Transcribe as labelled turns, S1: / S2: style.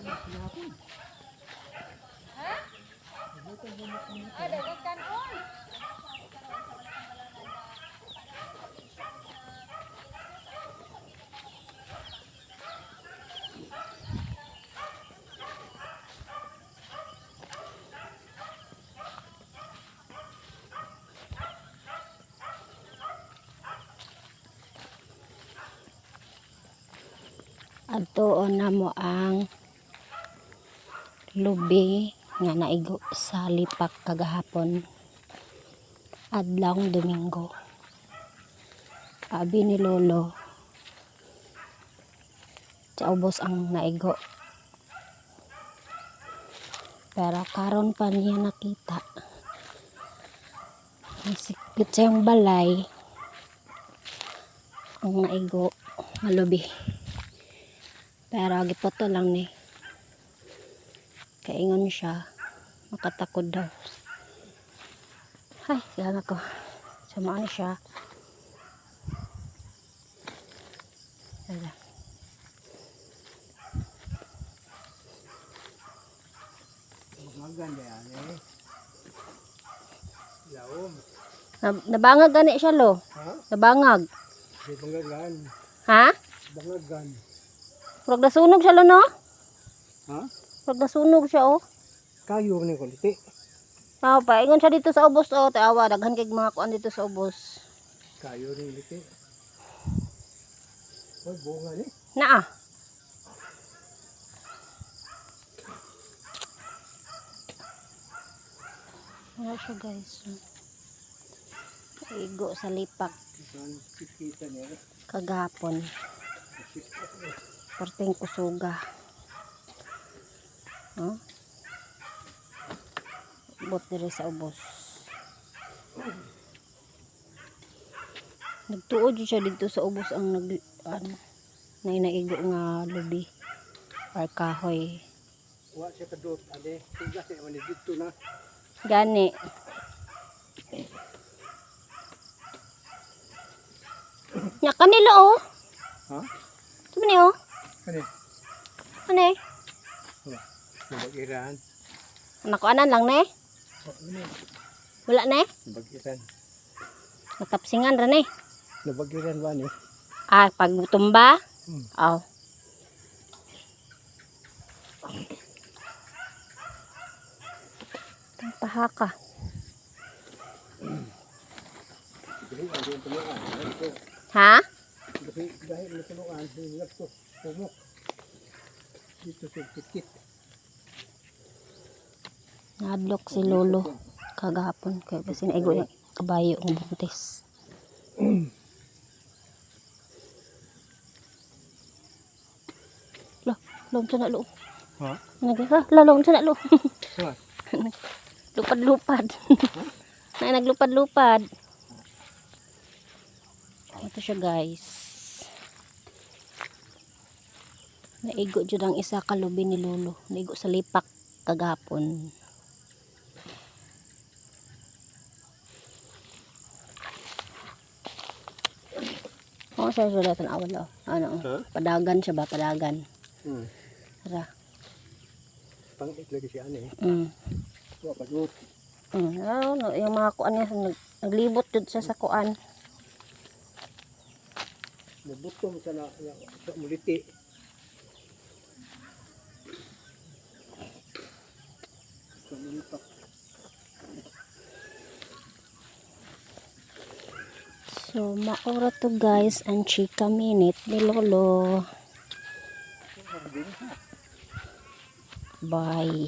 S1: Ha? Ah, dagat kanon. Agtuon na mo ang lubi nga naigo sa lipak kagahapon. Adlawng Domingo. Abi ni Lolo. Ubos ang naigo. Pero karon pa niya nakita. Sikit sa yung balay. Ang naigo. Malubi. Pero gipoto lang ni. Kaingon siya. Makatakod daw. Ay, kaya ako. Samaan siya. Ayan.
S2: Maganda yan eh. Laom.
S1: Nab- nabangag gani siya lo.
S2: Ha?
S1: Nabangag.
S2: Di bangagan.
S1: Ha?
S2: Bangagan.
S1: Huwag nasunog siya lo no?
S2: Ha?
S1: Huwag nasunog siya oh.
S2: Kayo ni kuliti.
S1: Tao pa, ingon siya dito sa ubos oh. Tawa, daghan kay mga kuan dito sa ubos.
S2: Kayo ni kuliti. Oy, bunga ni.
S1: Naa. Wala siya guys. Igo sa lipak kagapon. Perting kusuga. Huh? Bot diri sa ubos. Nagtuod siya dito sa ubos ang nag ano, na inaigo nga lubi or kahoy.
S2: Wa siya kadot. Ade. Tigas niya man dito na.
S1: Gani. Nya kanila oh.
S2: Ha?
S1: Tumo ni oh.
S2: Kani.
S1: Ano eh?
S2: Nabagiran.
S1: Nakuanan lang ne.
S2: Oh.
S1: Wala ne.
S2: Nabagiran.
S1: Natapsingan ra ne.
S2: Nabagiran ba ni?
S1: Ah, pag tumba.
S2: Hmm.
S1: Aw. Tang pahaka. Ha?
S2: Dahil na tulungan. Hinap ko. Pumok. Dito sa kikit.
S1: Nadlok si Lolo kagahapon kay kasi naigo yung kabayo ng buntis. Lo, lom sa na lo.
S2: Ha?
S1: Nag ha, lo, lom sa na lo.
S2: Ha?
S1: Lupad-lupad. Nay naglupad-lupad. Ito siya guys. Naigo jud ang isa ka lubi ni Lolo. Naigo sa lipak kagapon. Oh, siya siya datan awal oh. Ano? oh.
S2: Ha?
S1: Padagan siya ba? Padagan.
S2: Hmm.
S1: Tara.
S2: Pangit lagi siya ani.
S1: Mm.
S2: Wa kadot.
S1: Mm. Ano, yung mga kuan niya, nag, naglibot jud siya sa kuan.
S2: Nabutom sa na na- sa muliti.
S1: So, maura to guys, ang chika minute ni Lolo. Bye.